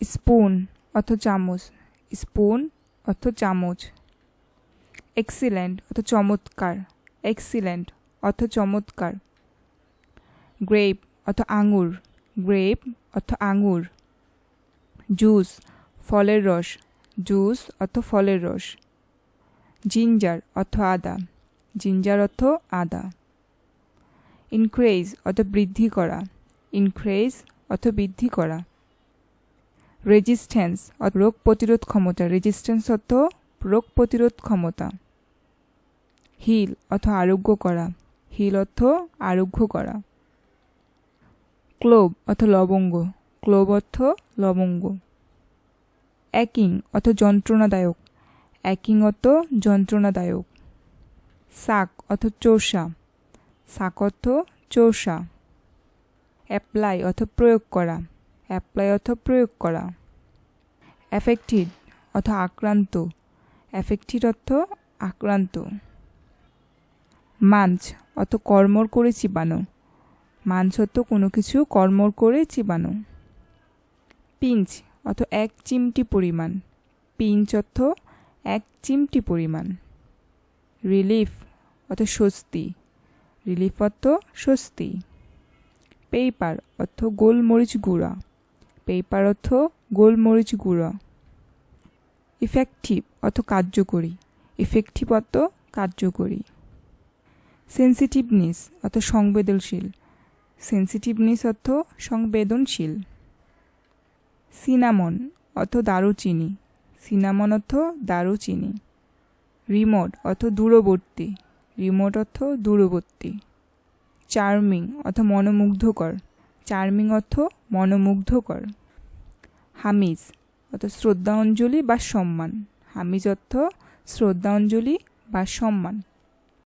Spoon অর্থ চামচ। Spoon অর্থ চামচ। এক্সিলেন্ট অর্থ চমৎকার। এক্সিলেন্ট অর্থ চমৎকার। গ্রেপ অর্থ আঙুর। গ্রেপ অর্থ আঙুর। জুস ফলের রস। জুস অর্থ ফলের রস। জিঞ্জার অর্থ আদা। জিঞ্জার অর্থ আদা। ইনক্রেজ অর্থ বৃদ্ধি করা। ইনক্রেজ অর্থ বৃদ্ধি করা। রেজিস্ট্যান্স রোগ প্রতিরোধ ক্ষমতা। রেজিস্ট্যান্স অর্থ রোগ প্রতিরোধ ক্ষমতা। হিল অর্থ আরোগ্য করা। হিল অর্থ আরোগ্য করা। ক্লোব অর্থ লবঙ্গ। ক্লোব অর্থ লবঙ্গ। অ্যাকিং অর্থ যন্ত্রণাদায়ক। অ্যাকিং অর্থ যন্ত্রণাদায়ক। শাক অর্থ চোষা। শাক অর্থ চোষা। অ্যাপ্লাই অর্থ প্রয়োগ করা। অ্যাপ্লাই অর্থ প্রয়োগ করা। অ্যাফেক্টেড অর্থ আক্রান্ত। অ্যাফেক্টেড অর্থ আক্রান্ত। মাঞ্চ অর্থ কর্মর করে চিবানো। মাঞ্চ অর্থ কোনো কিছু কর্মর করে চিবানো। পিঞ্চ অর্থ এক চিমটি পরিমাণ। পিঞ্চ অর্থ এক চিমটি পরিমাণ। রিলিফ অর্থ স্বস্তি। রিলিফ অর্থ স্বস্তি। পেপার অর্থ গোলমরিচ গুঁড়া। পেপার অর্থ গোলমরিচ গুঁড়া। ইফেক্টিভ অর্থ কার্যকরী। ইফেক্টিভ অর্থ কার্যকরী। সেন্সিটিভনেস অর্থ সংবেদনশীল। সেন্সিটিভনেস অর্থ সংবেদনশীল। সিনামন অর্থ দারুচিনি। সিনামন অর্থ দারুচিনি। রিমোট অর্থ দূরবর্তী। রিমোট অর্থ দূরবর্তী। চার্মিং অর্থ মনোমুগ্ধকর। চার্মিং অর্থ মনোমুগ্ধকর। হামিজ অর্থ শ্রদ্ধাঞ্জলি বা সম্মান। হামিজ অর্থ শ্রদ্ধাঞ্জলি বা সম্মান।